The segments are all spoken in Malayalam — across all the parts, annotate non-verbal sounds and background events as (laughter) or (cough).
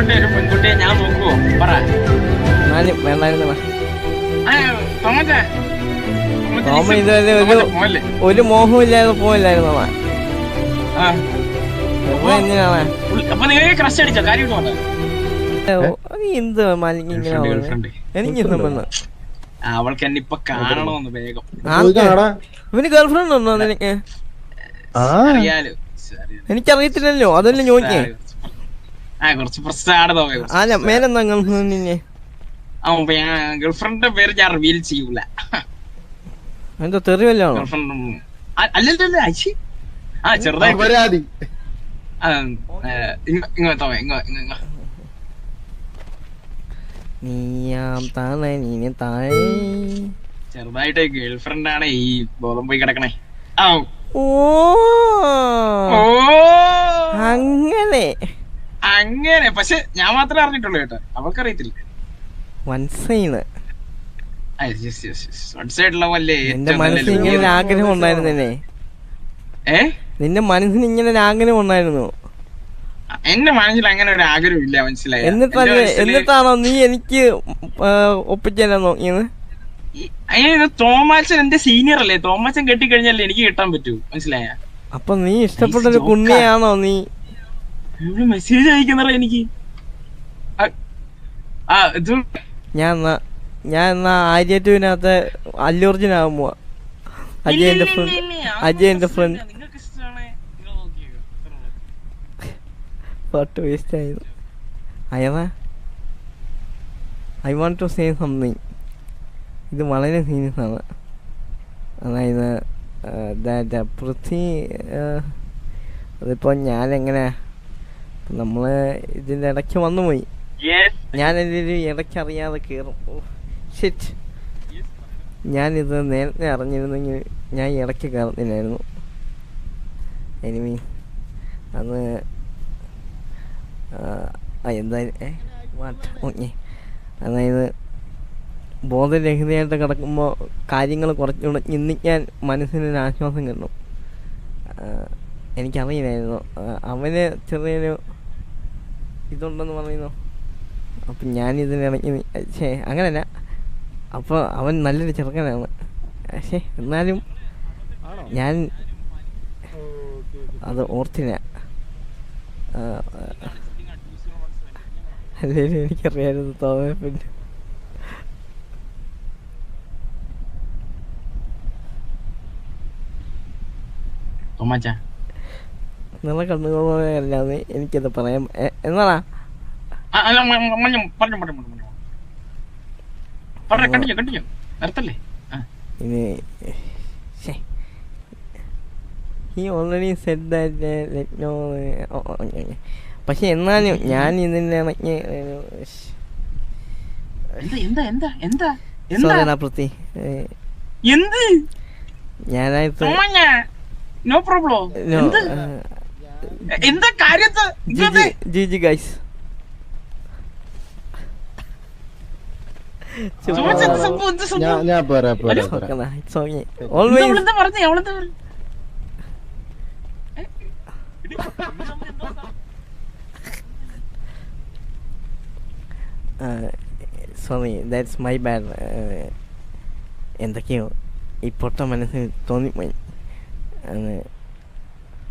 ഇഷ്ടപ്പെട്ട ഒരു പെൺകുട്ടിയെ ഞാൻ നോക്കുവോ പറ. ഇതുവരെ ഒരു ഒരു മോഹവും ഇല്ലാതെ പോയില്ലായിരുന്നു അപ്പൊ നിങ്ങൾക്ക് ക്രഷ് അടിച്ചോ? കാര്യം എന്ത് അവൾക്ക് എന്നെ ഇപ്പൊ കാണണമെന്ന് വേഗം. ചോദിക്കാടാ ഇവന് ഗേൾഫ്രണ്ട് ഉണ്ടോ നിനക്ക്. എനിക്കറിയത്തില്ലല്ലോ. അതല്ലേ ചോദിക്കേ? അല്ല മേലെന്താ ഗേൾഫ്രണ്ടിനെ ആ ഗേൾഫ്രണ്ടിന്റെ പേര് ഞാൻ റിവീൽ ചെയ്യൂല. എന്തോ തെറിവല്ലാണോ അല്ലല്ല ആ പരാതി ഇങ്ങ- ഇങ്ങോ. നീയാം താഴെ നീ താഴെ. ചെറുതായിട്ട് ഗേൾഫ്രണ്ട് ആണ് ഈ ബോധം പോയി കിടക്കണേ. ഓ. അങ്ങനെ. അങ്ങനെ പക്ഷെ ഞാൻ മാത്രമേ അറിഞ്ഞിട്ടുള്ളൂ കേട്ടോ. അവൾക്ക് അറിയത്തില്ല ആഗ്രഹം ഉണ്ടായിരുന്നേ ഏ? നിന്റെ മനസ്സിന് ഇങ്ങനെ ഒരു ആഗ്രഹം ഉണ്ടായിരുന്നു. എന്റെ മനസ്സിൽ അങ്ങനെ ഒരു ആഗ്രഹം ഇല്ല മനസ്സിലായി? എന്നിട്ടല്ലേ എന്നിട്ടാണോ നീ എനിക്ക് ഒപ്പിക്കാനാ നോക്കിയത്? അയ്യോ തോമാച്ചൻ എന്റെ സീനിയർ അല്ലേ? തോമാച്ചൻ കെട്ടിക്കഴിഞ്ഞാലേ എനിക്ക് കിട്ടാൻ പറ്റൂ. മനസ്സിലായ? അപ്പൊ നീ ഇഷ്ടപ്പെട്ട ഒരു കുണ്ണിയാണോ നീ? മെസ്സേജ് അയക്കുന്നറ എനിക്ക്. ഞാൻ എന്നാ ഞാൻ എന്നാ ആര്യറ്റുവിനകത്ത് അല്ലൂർജുൻ ആകുമ്പോ അജയന്റെ ഫ്രണ്ട് അജയന്റെ ഫ്രണ്ട് അജയ് എന്റെ ഫ്രണ്ട് പാട്ട് വേസ്റ്റ് ആയിരുന്നു അയവാ. I want to say something ഇത് വളരെ സീരിയസ് ആണ്. അതായത് ദാറ്റ് പൃഥ്വി അതിപ്പോൾ ഞാനെങ്ങനെ നമ്മൾ ഇതിന്റെ ഇടയ്ക്ക് വന്നു പോയി. ഞാൻ ഇതിന് ഇടയ്ക്ക് അറിയാതെ കയറും ഷിറ്റ് ഇത് നേരത്തെ അറിഞ്ഞിരുന്നെങ്കിൽ ഞാൻ ഇടയ്ക്ക് കയറുന്നില്ലായിരുന്നു എനിമി അത് എന്തായാലും വാട്ട് ഓക്കെ. അതായത് ബോധരഹിതയായിട്ട് കിടക്കുമ്പോൾ കാര്യങ്ങൾ കുറച്ചുകൂടെ ചിന്തിക്കാൻ മനസ്സിനൊരു ആശ്വാസം കിട്ടും. എനിക്കറിയില്ലായിരുന്നു. അവന് ചെറിയൊരു ഇതുണ്ടെന്ന് പറയുന്നു. അപ്പം ഞാനിതിനിടയ്ക്ക് ഇറങ്ങി ഛേ അങ്ങനല്ല. അപ്പോൾ അവൻ നല്ലൊരു ചെറുക്കനാണ്. പക്ഷേ എന്നാലും ഞാൻ അത് ഓർത്തില്ല. ആ. അല്ലേലും എനിക്കറിയായിരുന്നു തോന്നുന്നു പിന്നെ. തോമാച്ച. നിങ്ങളെ കണ്ണുകളല്ലാതെ എനിക്കത് പറയാം എന്നാണാ എന്നാടാ? ഇനി. Already said that let know. പക്ഷെ എന്നാലും ഞാൻ ഇതിന്റെ എന്താ എന്താ സോറിടാ പ്രതി എന്ത്? ഞാനായിട്ട് നോ പ്രോബ്ലം എന്ത് കാര്യത്ത്? GG G guys sorry that's my bad എന്തൊക്കെയോ ഈ പൊട്ട മനസ്സിന് തോന്നിപ്പോയി.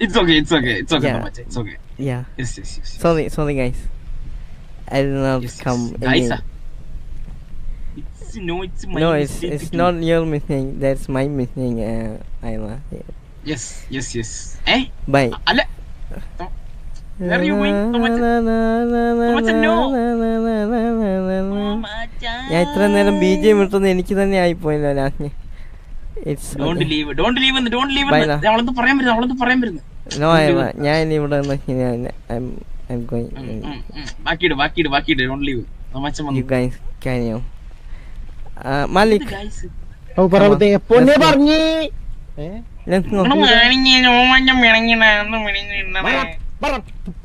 It's okay it's okay it's okay Yeah. തോമച്ച it's okay ya yes yes yes sorry sorry guys I did not Yes, come yes. any- Guys, ah. It's no, it's my no it's mistake it's too. not your mistake that's my mistake uh, Ayla Yes, yes, yes. Eh? bye അല്ല Where are you going? തോമച്ച? തോമച്ച, no. ഞാൻ ഇത്ര നേരം ബി ജെ വിട്ടെന്ന് എനിക്ക് തന്നെ ആയിപ്പോയല്ലോ ലാസ്റ്റ് ഞാൻ ഇവിടെ പൊന്നെ പറഞ്ഞേ.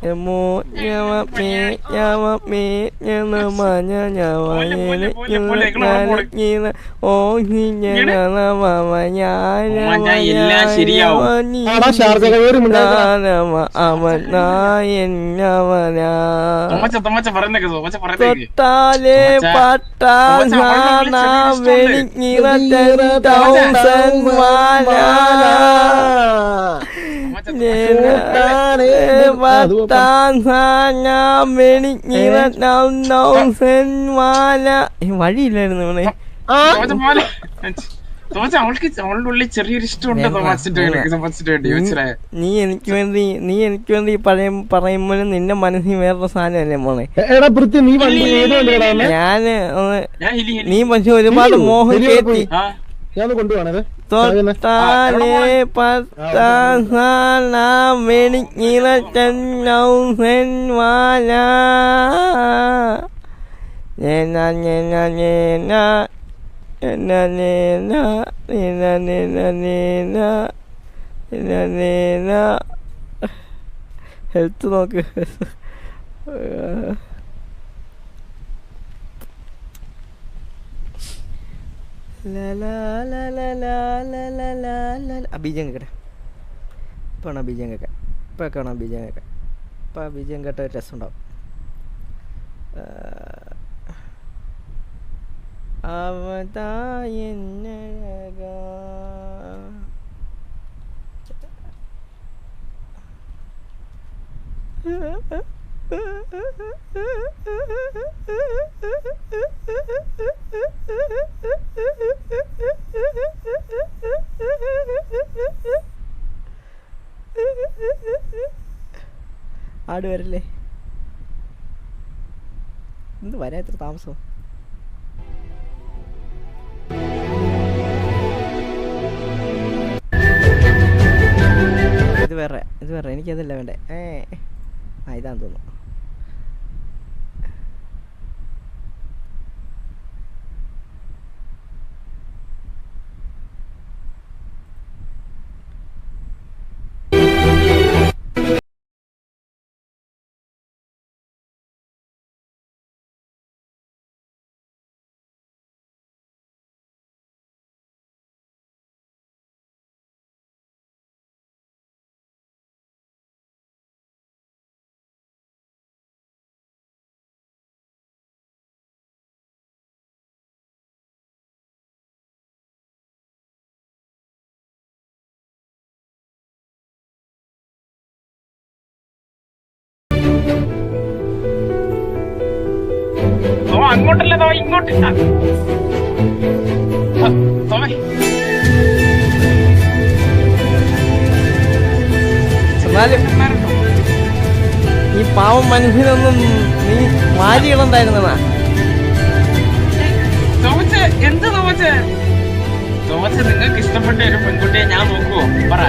Emo nyawa mi nyawa mi namanya nyawa ini nyala nyala oh ini nyala mamanya namanya nyawa ni nama amanayan nyawanya Totale patana velik nila ten thousand mana വഴിയില്ലായിരുന്നു നീ എനിക്ക് വേണ്ടി നീ എനിക്ക് വേണ്ടി പറയും നിന്റെ മനസ്സിൽ വേറൊരു സാധനമല്ലേ മോളെ ഞാൻ നീ പക്ഷെ ഒരുപാട് മോഹം കേട്ടി. ഹെൽത്ത് നോക്ക്. ബീജം കേട്ടെ ഇപ്പോൾ ആണോ ബീജം കേൾക്കാൻ. ഇപ്പോൾ കാണാം ബീജം കേൾക്കാൻ. ഇപ്പോൾ ആ ബീജം കേട്ട ഒരു രസമുണ്ടാവും. അവതായനഴകാ ആട് പേരല്ലേ എന്ത് വരാ എത്ര താമസം? ഇത് വേറെ ഇത് വേറെ. എനിക്കതല്ല വേണ്ടേ. ഏ ആ ഇതാന്ന് തോന്നുന്നു. അങ്ങോട്ടല്ല ഇങ്ങോട്ട്. എന്നാലും? ഈ പാവം മനുഷ്യനൊന്നും നീ മാരികളുണ്ടായിരുന്നതാ തോമച്ച എന്ത് തോമച്ച തോമച്ച നിങ്ങൾക്ക് ഇഷ്ടപ്പെട്ട ഒരു പെൺകുട്ടിയെ ഞാൻ നോക്കുവോ? പറ.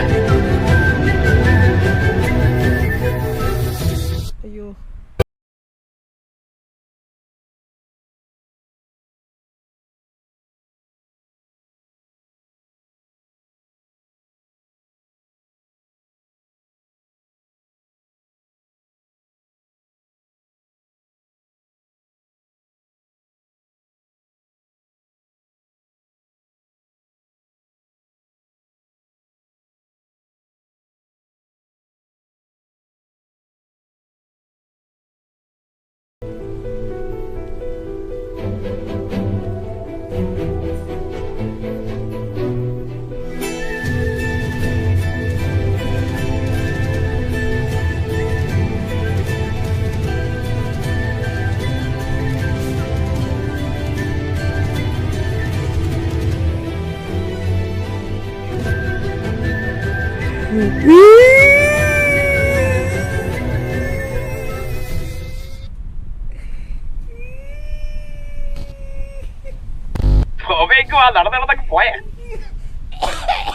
Bye. തോമയ്ക്ക് വാ നടന്ന് നടന്നൊക്കെ പോയാ. (laughs)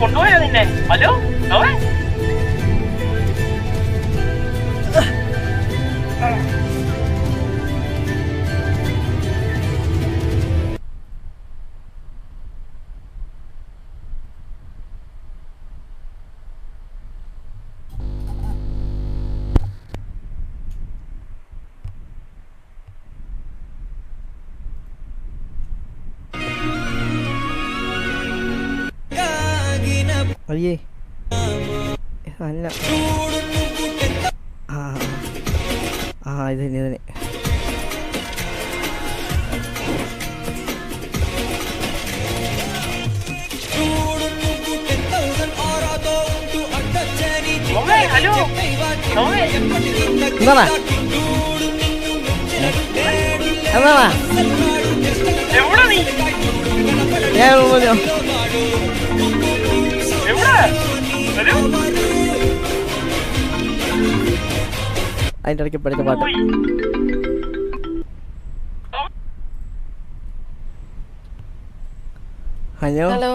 കൊണ്ടുപോയോ നിന്നെ? ഹലോ? നോവേ അയ്യേ അല്ല. ആ ആ. ഇത് തന്നെ ഇത് തന്നെ എവിടെ നീ? ഞാൻ അതിന്റെ ഇടയ്ക്ക് പഠിച്ച പാട്ട്. ഹലോ? ഹലോ?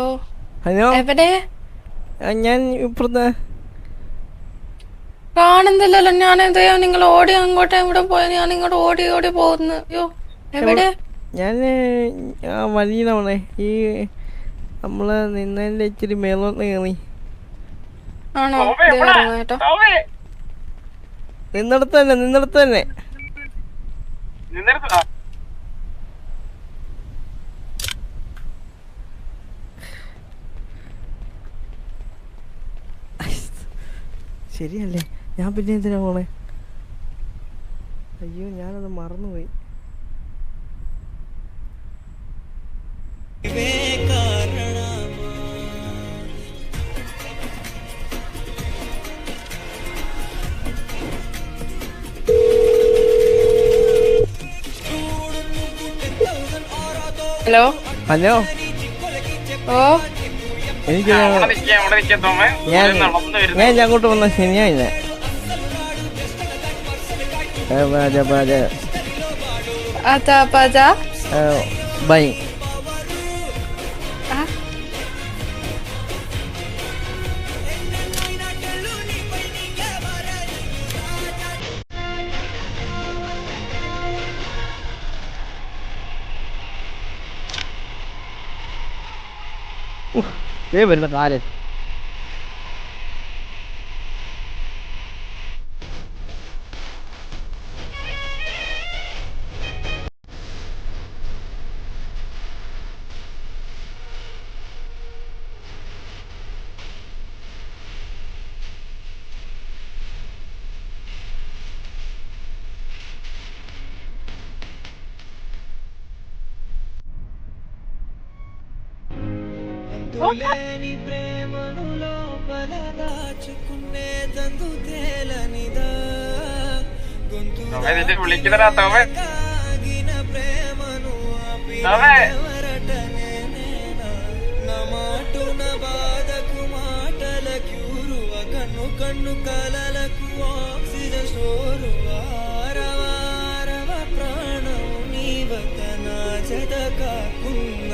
ഹലോ? എവിടെ? ഞാൻ ഇപ്പുറത്ത് കാണുന്നില്ലല്ലോ. ഞാൻ എന്തോ നിങ്ങൾ ഓടി അങ്ങോട്ടും ഇവിടെ പോയ. ഞാൻ ഇങ്ങോട്ട് ഓടി ഓടി പോകുന്നു. അയ്യോ എവിടെ? ഞാൻ ആ വഴിയിലാണ്. ഈ നമ്മൾ നിന്നതിന്റെ ഇച്ചിരി മേലോട്ട് കയറി. ആണോ? കേട്ടോ. തോമേ തന്നെ നിന്നിടത്ത് തന്നെ ശരിയല്ലേ? ഞാൻ പിന്നെ എന്തിനാ പോണേ അയ്യോ ഞാനത് മറന്നുപോയി. ഹലോ? ഹലോ? ഓ? എനിക്ക് ഞാൻ ഞാൻ അങ്ങോട്ട് വന്ന ശനിയായില്ല bye. Nee, wenn wir gerade. లేని ప్రేమను లోపల దాచుకునే తందు తేలనిదా? గొంతు తాగిన ప్రేమను నా మాటున బాధకు మాటల క్యూరువ కన్ను కన్ను కలలకు ఆక్సిజన్ స్టోరువా రవ రవ ప్రాణం నీవత నా జత కాకుండా